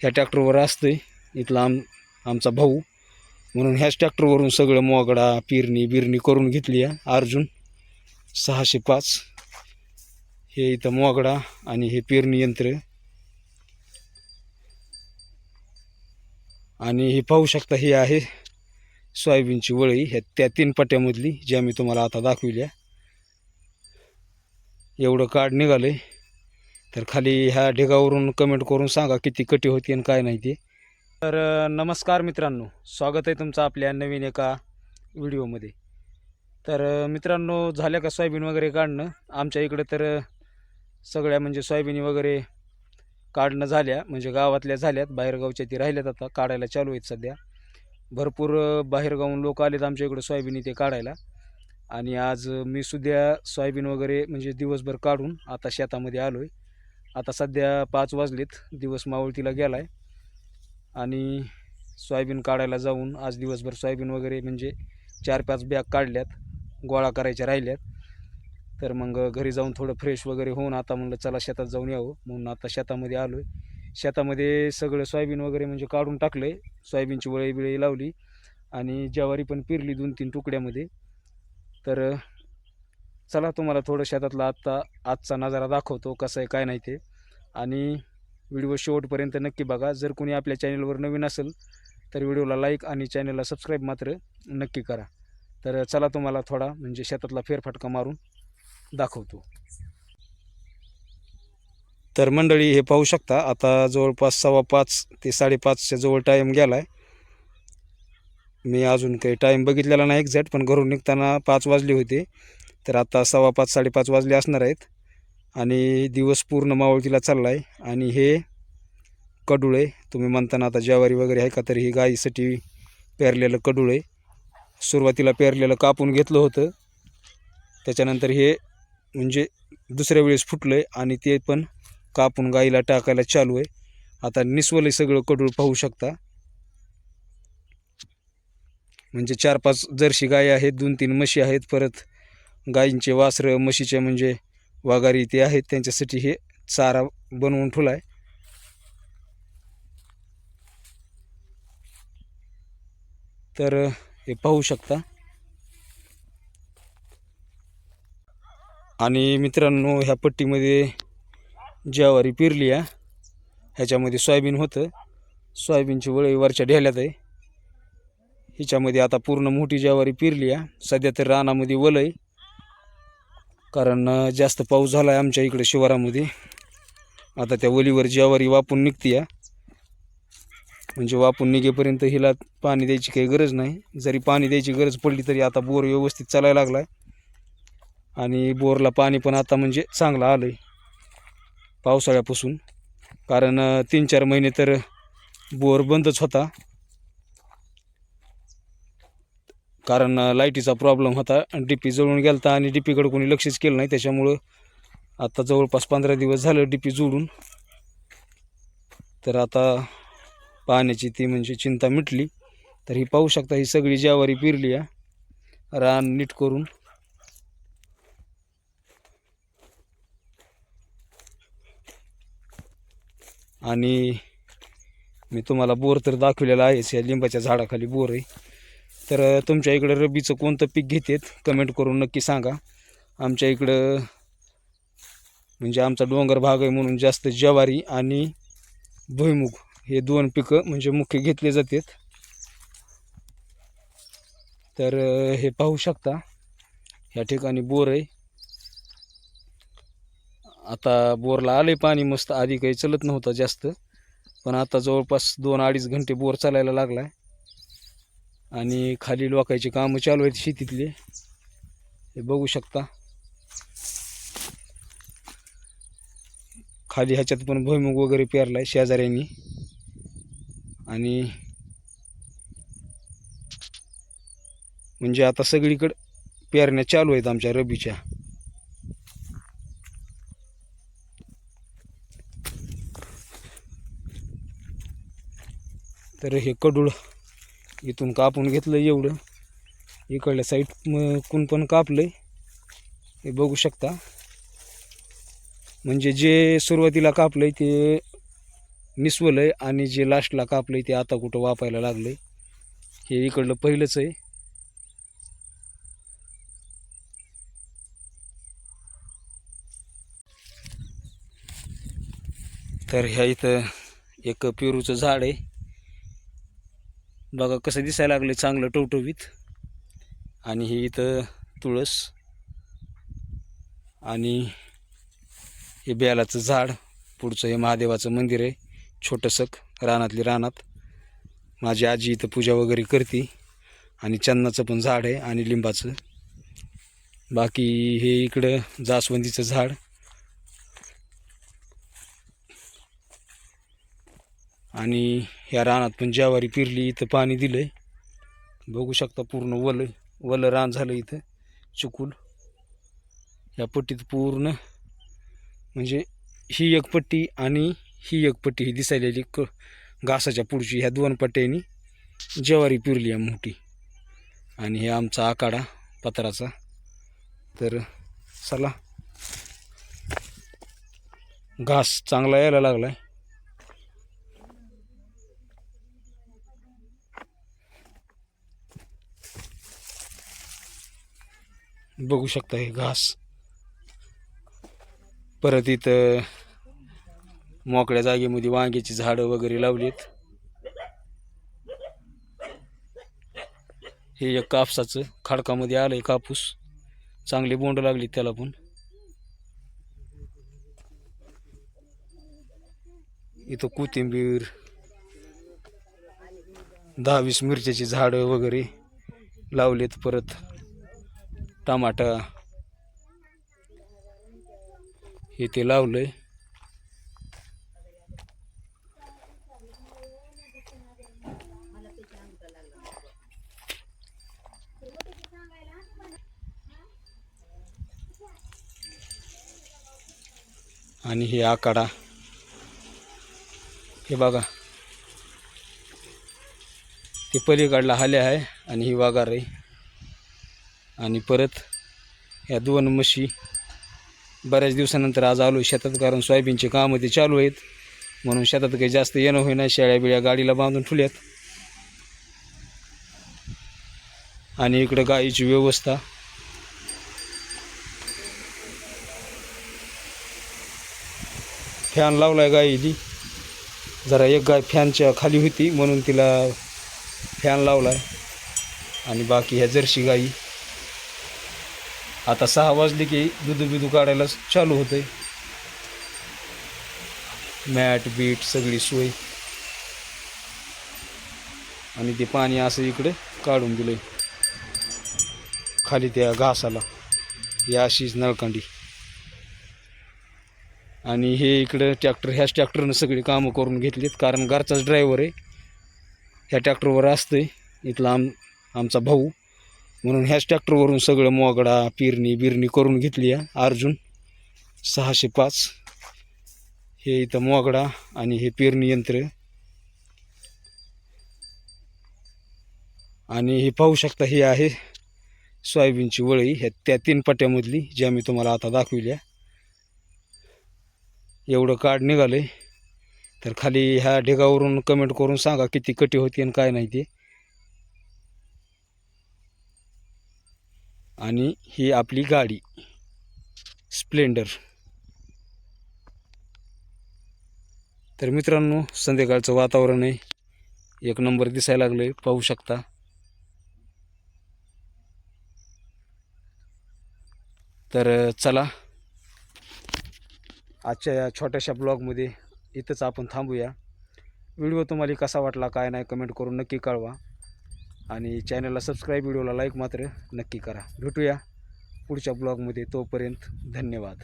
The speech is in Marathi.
ह्या ट्रॅक्टरवर आहे इथला आम आमचा भाऊ. म्हणून ह्याच ट्रॅक्टरवरून सगळं मोगडा पेरणी बिरणी करून घेतली आहे. अर्जुन सहाशे पाच. हे इथं मोगडा आणि हे पेरणी यंत्र. आणि हे पाहू शकता हे आहे सोयाबीनची वळी. ह्या त्या तीन पट्ट्यामधली ज्या मी तुम्हाला आता दाखविल्या. एवढं काढ निघालं आहे तर खाली ह्या ढिगावरून कमेंट करून सांगा किती कटी होती आणि काय नाही ते. तर नमस्कार मित्रांनो. स्वागत आहे तुमचं आपल्या नवीन एका व्हिडिओमध्ये. तर मित्रांनो झाल्या का सोयाबीन वगैरे काढणं? आमच्या इकडं तर सगळ्या म्हणजे सोयाबीन वगैरे काढणं झाल्या. म्हणजे गावातल्या झाल्यात बाहेरगावच्या ती राहिल्यात आता काढायला चालू आहेत सध्या. भरपूर बाहेरगावून लोक आलेत आमच्या इकडं सोयाबीन इथे काढायला. आणि आज मी सुद्धा सोयाबीन वगैरे म्हणजे दिवसभर काढून आता शेतामध्ये आलो आहे आता सध्या पाच वाजलेत दिवस मावळतीला गेला आहे आणि सोयाबीन काढायला जाऊन आज दिवसभर सोयाबीन वगैरे म्हणजे चार पाच बॅग काढल्यात गोळा करायच्या राहिल्यात. तर मग घरी जाऊन थोडं फ्रेश वगैरे होऊन आता म्हणलं चला शेतात जाऊन यावं म्हणून आता शेतामध्ये आलो आहे शेतामध्ये सगळं सोयाबीन वगैरे म्हणजे काढून टाकलं आहे सोयाबीनची वळी बिळी लावली आणि ज्वारी पण पिरली दोन तीन तुकड्यामध्ये. तर चला तुम्हाला थोडं शेतातला आत्ता आजचा नजारा दाखवतो कसं आहे काय नाही ते. आणि व्हिडिओ शेवटपर्यंत नक्की बघा. जर कोणी आपल्या चॅनलवर नवीन असेल तर व्हिडिओला लाईक आणि चॅनलला सबस्क्राईब मात्र नक्की करा. तर चला तुम्हाला थोडा म्हणजे शेतातला फेरफटका मारून दाखवतो. तर मंडळी हे पाहू शकता आता जवळपास सव्वा पाच ते साडेपाचच्या जवळ टाईम गेला आहे मी अजून काही टाईम बघितलेला नाही एक्झॅक्ट पण घरून निघताना पाच वाजले होते. तर आता सव्वा पाच साडेपाच वाजले असणार आहेत. आणि दिवस पूर्ण मावळतीला चालला आहे आणि हे कडूळ आहे तुम्ही म्हणताना आता ज्वारी वगैरे आहे का तर ही गाईसाठी पेरलेलं कडूळ. आहे सुरुवातीला पेरलेलं कापून घेतलं होतं. त्याच्यानंतर हे म्हणजे दुसऱ्या वेळेस फुटलं आहे आणि ते पण कापून गाईला टाकायला चालू आहे. आता निस्वलं सगळं कडूळ पाहू शकता. म्हणजे चार पाच जर्शी गाय आहेत दोन तीन म्हशी आहेत परत गायींचे वासरं म्हशीचे म्हणजे वाघारी ते आहेत त्यांच्यासाठी हे चारा बनवून ठेवला आहे तर हे पाहू शकता. आणि मित्रांनो ह्या पट्टीमध्ये ज्वारी पेरली आहे. ह्याच्यामध्ये सोयाबीन होतं. सोयाबीनची वळी वरच्या ढेल्यात आहे. हिच्यामध्ये आता पूर्ण मोठी ज्वारी पेरली आहे. सध्या तर रानामध्ये वलय. कारण जास्त पाऊस झाला आहे आमच्या इकडे शिवारामध्ये. आता त्या वलीवर ज्यावारी वापून निघते म्हणजे वापून निघेपर्यंत हिला पाणी द्यायची काही गरज नाही. जरी पाणी द्यायची गरज पडली तरी आता बोर व्यवस्थित चालायला लागला आहे आणि बोरला पाणी पण आता म्हणजे चांगलं आलं आहे पावसाळ्यापासून. कारण तीन चार महिने तर बोर बंदच होता. कारण लाईटीचा प्रॉब्लेम होता. डी पी जळून गेलता आणि डी पीकडे कोणी लक्षच केलं नाही. त्याच्यामुळं आता जवळपास पंधरा दिवस झालं डी पी जोडून. तर आता पाण्याची ती म्हणजे चिंता मिटली. तर ही पाहू शकता ही सगळी ज्यावारी पिरली आहे. रान नीट करून. आणि मी तुम्हाला बोर तर दाखवलेला आहेच. या लिंबाच्या झाडाखाली बोर आहे. तर तुमच्या इकडं रब्बीचं कोणतं पीक घेतात? कमेंट करून नक्की सांगा. आमच्या इकडं म्हणजे आमचा डोंगर भाग आहे म्हणून जास्त ज्वारी आणि भुईमुग हे दोन पिकं म्हणजे मुख्य घेतले जातात. तर हे पाहू शकता. ह्या ठिकाणी बोर आहे. आता बोरला आले पाणी मस्त. आधी काही चलत नव्हतं जास्त. पण आता जवळपास दोन अडीच घंटे बोर चालायला लागला आहे आणि खाली लोकांची कामं चालू आहेत शेतीतले. हे बघू शकता. खाली ह्याच्यात पण भुईमुग वगैरे पेरलाय शेजाऱ्यांनी. आणि म्हणजे आता सगळीकडं पेरण्या चालू आहेत आमच्या रबीच्या. तर हे कडूळ इथून कापून घेतलं एवढं. इकडल्या साईड कुण पण कापलंय हे बघू शकता. म्हणजे जे सुरुवातीला कापलंय ते निसवलं आहे आणि जे लास्टला कापलं ते आता कुठं वापायला लागलं हे इकडलं पहिलंच आहे. तर ह्या इथं एक पेरूचं झाड आहे. बघा कसं दिसायला लागलं चांगलं टवटवीत. आणि हे इथं तुळस आणि हे बेलाचं झाड पुढचं हे महादेवाचं मंदिर आहे छोटंसं रानातली रानात. माझी आजी इथं पूजा वगैरे करते आणि चन्नाचं पण झाड आहे आणि लिंबाचं. बाकी हे इकडं जास्वंदीचं झाड आणि ह्या रानात पण ज्यावारी पिरली इथं पाणी दिलंय. बघू शकता पूर्ण वल वल रान झालं इथं चुकूल या पट्टीत पूर्ण म्हणजे ही एक पट्टी आणि ही एक पट्टी ही दिसायलेली क घासाच्या पुढची ह्या दोन पट्ट्यांनी ज्वारी पिरली आहे मोठी. आणि हे आमचा आकाडा पत्राचा. तर चला. घास चांगला यायला लागलाय. बघू शकता हे घास. परत इथं मोकळ्या जागेमध्ये वांग्याची झाडं वगैरे लावलीत. हे एक कापसाचं खडकामध्ये आलंय कापूस. चांगली बोंड लागली त्याला पण. इथं कोथिंबीर दहा वीस मिरच्याची झाडं वगैरे लावलेत परत. टमाटा हे ते लावलं आहे आणि हे आकाडा हे बघा. ते पलीकडला हाले आहे आणि ही वाघार. आहे आणि परत ह्या दोन म्हशी बऱ्याच दिवसानंतर आज आलो शेतात कारण सोयाबीनचे कामं ते चालू आहेत. म्हणून शेतात काही जास्त येणं होईना शेळ्या बिळ्या गाडीला बांधून ठुल्यात आणि इकडं गाईची व्यवस्था. फॅन लावलाय गाईली जरा एक गाय फॅनच्या खाली होती म्हणून तिला फॅन लावलाय. आणि बाकी ह्या जर्सी गाई. आता सहा वाजले की दुधू बिदू काढायला चालू होते मॅट बीट सगळी सोय. आणि ते पाणी असं इकडे काढून दिलंय. खाली त्या घासाला. या अशीच नळकांडी. आणि हे इकडं ट्रॅक्टर ह्याच ट्रॅक्टरनं सगळी कामं करून घेतलीत. कारण घरचाच ड्रायव्हर आहे. ह्या ट्रॅक्टरवर असतंय. इथला आम आमचा भाऊ. म्हणून ह्याच ट्रॅक्टरवरून सगळं मोगडा पेरणी बिरणी करून घेतली आहे. अर्जुन सहाशे पाच. हे इथं मोगडा आणि हे पेरणी यंत्र. आणि हे पाहू शकता हे आहे सोयाबीनची वळी. ह्या त्या तीन पट्ट्यामधली ज्या मी तुम्हाला आता दाखविल्या. एवढं काढ निघालं तर खाली ह्या ढेगावरून कमेंट करून सांगा किती कटी होती आणि काय नाही ते. आणि ही आपली गाडी. स्प्लेंडर तर मित्रांनो संध्याकाळचं वातावरण आहे. एक नंबर दिसायला लागलं आहे पाहू शकता. तर चला. आजच्या या छोट्याशा ब्लॉगमध्ये इथंच आपण थांबूया. व्हिडिओ तुम्हाला कसा वाटला काय नाही कमेंट करून नक्की कळवा. आणि चॅनलला सबस्क्राईब व्हिडिओला लाईक मात्र नक्की करा. भेटूया पुढच्या ब्लॉगमध्ये तोपर्यंत धन्यवाद.